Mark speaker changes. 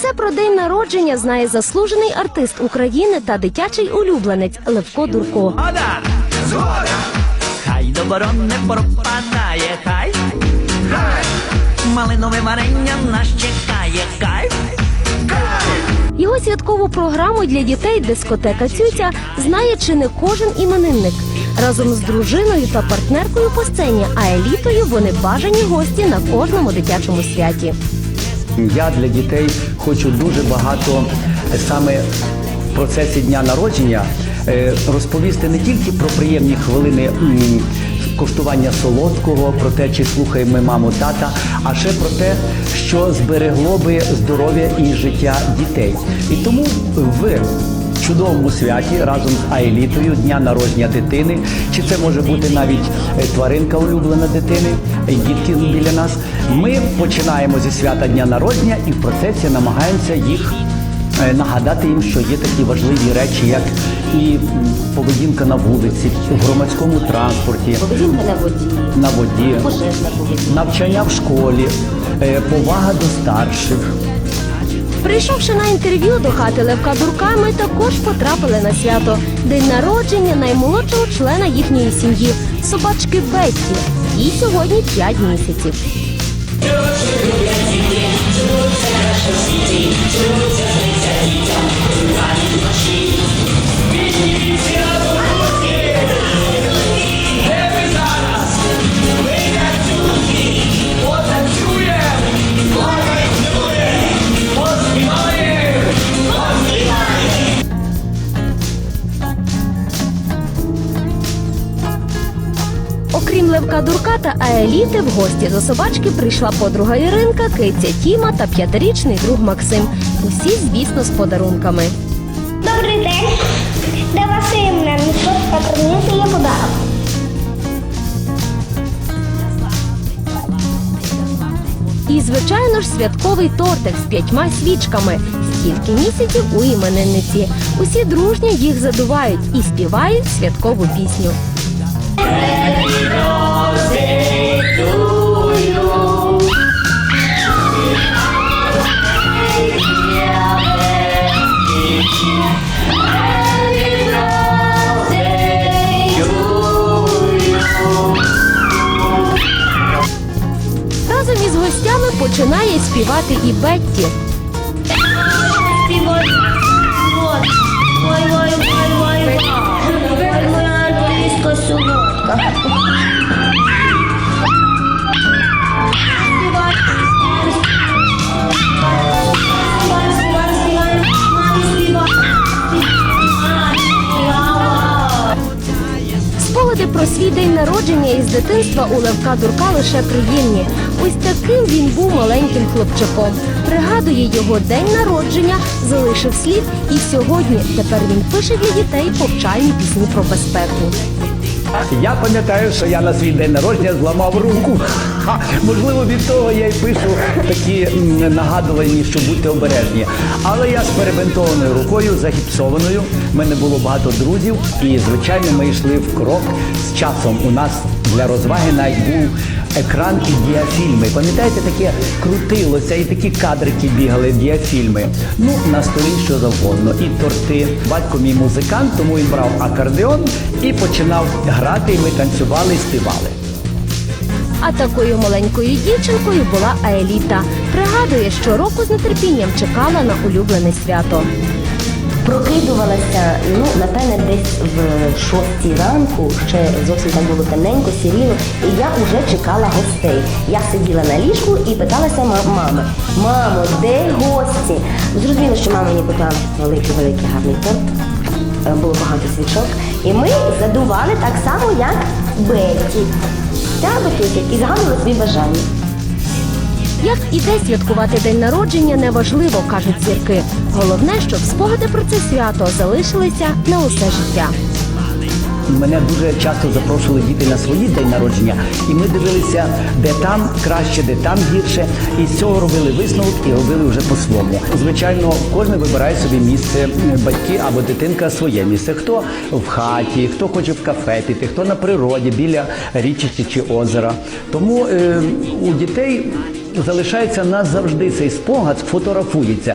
Speaker 1: Все про день народження знає заслужений артист України та дитячий улюбленець Левко Дурко.
Speaker 2: Ода, згода, хай добро не пропадає, хай, хай, малинове варення нас чекає, кайф,
Speaker 1: Його святкову програму для дітей дискотека Цюця знає чи не кожен іменинник. Разом з дружиною та партнеркою по сцені, а елітою вони бажані гості на кожному дитячому святі.
Speaker 3: Я для дітей хочу дуже багато е, саме в процесі дня народження е, розповісти не тільки про приємні хвилини коштування солодкого, про те, чи слухаємо ми маму, тата, а ще про те, що зберегло би здоров'я і життя дітей. І тому в чудовому святі разом з Аелітою дня народження дитини, чи це може бути навіть е, тваринка улюблена дитини, е, дітки біля нас. Ми починаємо зі свята дня народження і в процесі намагаємося їх е, нагадати їм, що є такі важливі речі, як і поведінка на вулиці, в громадському транспорті,
Speaker 1: Поведінка на воді,
Speaker 3: на воді,
Speaker 1: пожежна поведінка.
Speaker 3: навчання в школі, повага до старших.
Speaker 1: Прийшовши на інтерв'ю до хати Левка Дурка, ми також потрапили на свято. День народження наймолодшого члена їхньої сім'ї собачки Бетті. Їй сьогодні 5 місяців. Окрім Левка Дурка та Аеліти, в гості до собачки прийшла подруга Іринка, киця Тіма та п'ятирічний друг Максим. Усі, звісно, з подарунками.
Speaker 4: Добрий день. Для та приніс є подарок.
Speaker 1: І, звичайно ж, святковий тортик з п'ятьма свічками. Стільки місяців у іменинниці. Усі дружньо їх задувають і співають святкову пісню. Починає співати і Бетті.
Speaker 4: Ой, ой,
Speaker 1: день народження із дитинства у Левка Дурка лише приємні. Ось таким він був маленьким хлопчаком. Пригадує його день народження, залишив слід, і сьогодні тепер він пише для дітей повчальні пісні про безпеку.
Speaker 3: Я пам'ятаю, що я на свій день народження зламав руку. Ха, можливо, від того я й пишу такі нагадування, що будьте обережні. Але я з перебинтованою рукою, загіпсованою. У мене було багато друзів, і звичайно, ми йшли в крок з часом. У нас для розваги навіть був екран і діафільми. Пам'ятаєте, таке крутилося, і такі кадрики бігали, діафільми. Ну, на столі що завгодно. І торти. Батько мій музикант, тому він брав акордеон і починав грати, і ми танцювали співали.
Speaker 1: А такою маленькою дівчинкою була Аеліта. Пригадує, що року з нетерпінням чекала на улюблене свято.
Speaker 5: Прокидувалася, ну, напевне, десь в шостій ранку, ще зовсім там було темненько, сіріло, і я вже чекала гостей. Я сиділа на ліжку і питалася ма- мами, мамо, де гості? Зрозуміло, що мама мені купила великий-великий гарний торт, е, було багато свічок. І ми задували так само, як Бетті. Тяготики і згадували свої бажання.
Speaker 1: Як і де святкувати день народження, неважливо, кажуть зірки. Головне, щоб спогади про це свято залишилися на усе життя.
Speaker 3: Мене дуже часто запрошували діти на свої день народження, і ми дивилися, де там краще, де там гірше. І з цього робили висновок і робили вже по-своєму. Звичайно, кожен вибирає собі місце, батьки або дитинка своє місце. Хто в хаті, хто хоче в кафе піти, хто на природі біля річки чи озера. Тому е, у дітей залишається назавжди цей спогад, фотографується.